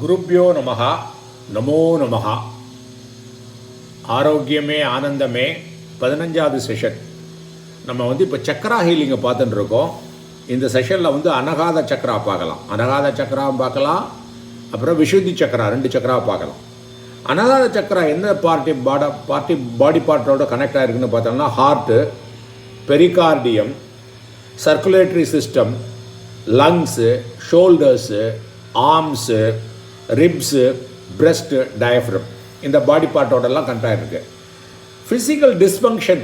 குருப்பியோ நமகா நமோ நமகா ஆரோக்கியமே ஆனந்தமே பதினஞ்சாவது செஷன் நம்ம வந்து இப்போ சக்கரா ஹீலிங்கை பார்த்துட்டு இருக்கோம். இந்த செஷனில் வந்து அனகாத சக்கரா பார்க்கலாம். அனகாத சக்கரா பார்க்கலாம். அப்புறம் விஷுத்தி சக்கரா ரெண்டு சக்கரா பார்க்கலாம். அனகாத சக்கரா எந்த பார்ட்டி பாட பார்ட்டி பாடி பார்ட்டோட கனெக்ட் ஆகிருக்குன்னு பார்த்தோம்னா heart pericardium circulatory system lungs shoulders arms ribs breast diaphragm இந்த பாடி பார்ட்டோடெல்லாம் கனெக்ட் இருக்குது ஃபிசிக்கல் டிஸ்ஃபங்க்ஷன்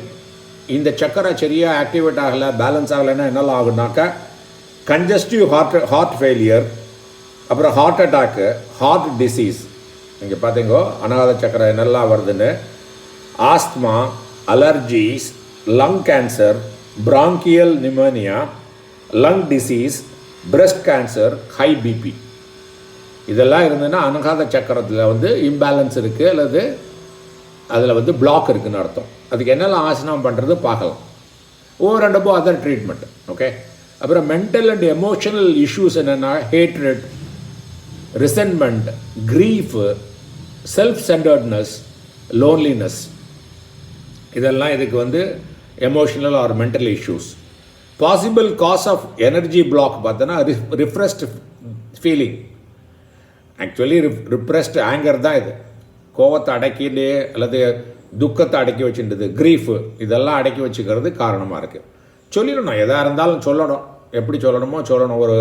இந்த சக்கரை சரியாக ஆக்டிவேட் ஆகலை பேலன்ஸ் ஆகலைன்னா என்னெல்லாம் ஆகுனாக்கா கன்ஜஸ்டிவ் ஹார்ட் ஹார்ட் ஃபெயிலியர் அப்புறம் ஹார்ட் அட்டாக்கு ஹார்ட் டிசீஸ் இங்கே பார்த்தீங்கோ அனாத சக்கரை என்னெல்லாம் வருதுன்னு? Asthma allergies lung cancer bronchial pneumonia lung disease breast cancer high BP இதெல்லாம் இருந்ததுன்னா அனுகாத சக்கரத்தில் வந்து இம்பேலன்ஸ் இருக்குது அல்லது அதில் வந்து பிளாக் இருக்குதுன்னு அர்த்தம். அதுக்கு என்னெல்லாம் ஆசனம் பண்ணுறது பார்க்கலாம். Over and above other treatment okay அப்புறம் மென்டல் அண்ட் எமோஷனல் இஷ்யூஸ் என்னென்னா hatred resentment grief self centredness loneliness இதெல்லாம் இதுக்கு வந்து emotional or mental issues possible cause of energy block பார்த்தோன்னா repressed feeling actually repressed anger தான் இது. கோவத்தை அடக்கிட்டு அல்லது துக்கத்தை அடக்கி வச்சுட்டுது க்ரீஃபு இதெல்லாம் அடக்கி வச்சுக்கிறது காரணமாக இருக்குது சொல்லிடணும் எதாக இருந்தாலும் சொல்லணும். எப்படி சொல்லணுமோ சொல்லணும். ஒரு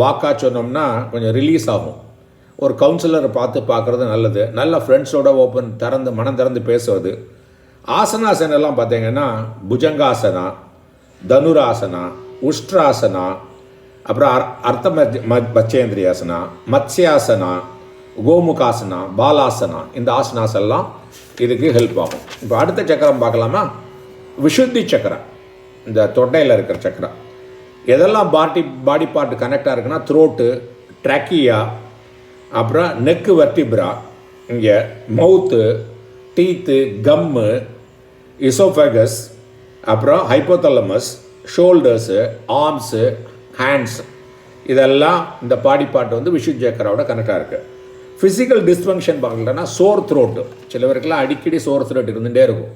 வாக்காக சொன்னோம்னா கொஞ்சம் ரிலீஸ் ஆகும். ஒரு கவுன்சிலரை பார்த்து பார்க்குறது நல்லது. நல்ல ஃப்ரெண்ட்ஸோட ஓப்பன் திறந்து மனம் திறந்து பேசுவது. ஆசனாசனெல்லாம் பார்த்தீங்கன்னா புஜங்காசனா தனுராசனா உஷ்ட்ராசனா அப்புறம் அர் அர்த்த மத் பச்சேந்திரியாசனா மத்ஸ்யாசனா கோமுகாசனா பாலாசனா இந்த ஆசனாஸ் எல்லாம் இதுக்கு ஹெல்ப் ஆகும். இப்போ அடுத்த சக்கரம் பார்க்கலாமா? விஷுத்தி சக்கரம். இந்த தொட்டையில் இருக்கிற சக்கரம். எதெல்லாம் பாடி பாடி பார்ட் கனெக்டாக இருக்குன்னா த்ரோட்டு ட்ராக்கியா அப்புறம் நெக்கு வர்டிப்ரா இங்கே மவுத்து டீத்து கம்மு இசோஃபேகஸ் அப்புறம் ஹைப்போதலமஸ் ஷோல்டர்ஸு ஆர்ம்ஸு ஹேண்ட்ஸ் இதெல்லாம் இந்த பாடி பாட்டு வந்து விஷு ஜேக்கரோட கனெக்டாக இருக்குது ஃபிசிக்கல் டிஸ்ஃபங்க்ஷன் பார்க்கலன்னா சோர் த்ரோட்டு சில பேருக்குலாம் அடிக்கடி சோர் த்ரோட் இருந்துகிட்டே இருக்கும்.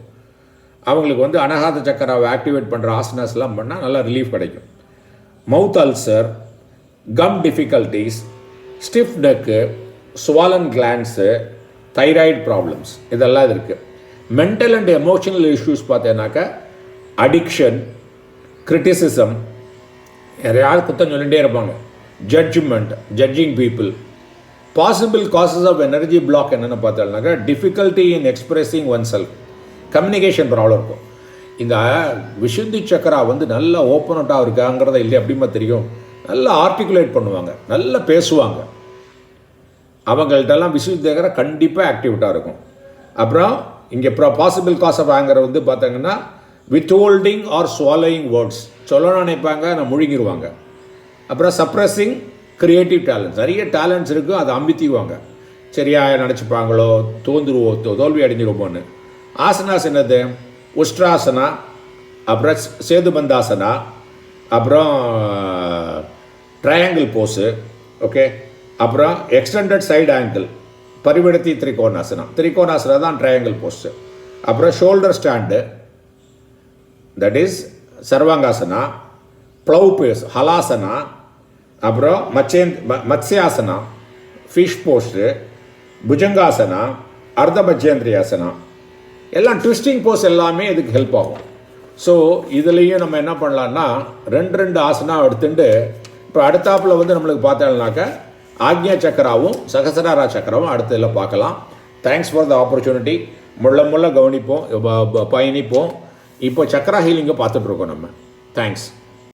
அவங்களுக்கு வந்து அனகாத சக்கராவை ஆக்டிவேட் பண்ணுற ஆசனாஸ்லாம் பண்ணால் நல்லா ரிலீஃப் கிடைக்கும். Mouth ulcer gum difficulties stiff neck swollen glands thyroid problems இதெல்லாம் இது இருக்குது மென்டல் அண்ட் எமோஷனல் இஷ்யூஸ் பார்த்தேன்னாக்கா அடிக்ஷன் கிரிட்டிசிசம் யாரையாவது குத்தம் சொல்லிகிட்டே இருப்பாங்க. Judgement judging people possible causes of energy block என்னென்னு பார்த்தோம்னாக்கா difficulty in expressing oneself communication problem இருக்கும். இந்த விஷுந்தி சக்கரா வந்து நல்லா ஓப்பன் அவுட்டாக இருக்காங்கிறத இல்லை அப்படிமா தெரியும். நல்லா ஆர்டிகுலேட் பண்ணுவாங்க நல்லா பேசுவாங்க. அவங்கள்ட்டெல்லாம் விசுத்தி சக்கரை கண்டிப்பாக ஆக்டிவிட்டாக இருக்கும். அப்புறம் இங்கே ப்ரா பாசிபிள் காஸ் ஆஃப் ஆங்கரை வந்து பார்த்தீங்கன்னா வித்ஹோல்டிங் ஆர் ஸ்வாலோயிங் வேர்ட்ஸ் சொல்லணும்னு நினைப்பாங்க நான் முழுங்கிடுவாங்க அப்புறம் சப்ரஸிங் க்ரியேட்டிவ் டேலண்ட்ஸ் நிறைய டேலண்ட்ஸ் இருக்குது அதை அம்பித்திவாங்க சரியா நினச்சிப்பாங்களோ தோந்துருவோ தோல்வி அடைஞ்சிருப்போன்னு ஆசனாஸ் என்னது உஷ்ட்ராசனா அப்புறம் சேதுபந்தாசனா அப்புறம் ட்ரையாங்கிள் போஸு ஓகே அப்புறம் extended side angle Parivritta Trikonasana. Trikonasana தான் ட்ரையாங்கிள் போஸ்ட்டு அப்புறம் shoulder stand that is Sarvangasana plough pose Halasana அப்புறம் மச்சேந்த் மத்ஸ்யாசனா ஃபிஷ் போஸ்ட்டு புஜங்காசனா அர்த்த பஜ்யேந்திரியாசனா எல்லாம் ட்விஸ்டிங் போஸ் எல்லாமே இதுக்கு ஹெல்ப் ஆகும். ஸோ இதுலேயும் நம்ம என்ன பண்ணலான்னா ரெண்டு ரெண்டு ஆசனா எடுத்துட்டு இப்போ அடுத்தாப்பில் வந்து நம்மளுக்கு பார்த்தோம்னாக்க ஆக்ஞா சக்கராவும் சகசராரா சக்கராவும் அடுத்ததில் பார்க்கலாம். தேங்க்ஸ் ஃபார் த ஆப்பர்ச்சுனிட்டி முள்ள முள்ள கவனிப்போம் பயணிப்போம். இப்போ சக்கரா ஹீலிங்கை பார்த்துட்ருக்கோம் நம்ம. தேங்க்ஸ்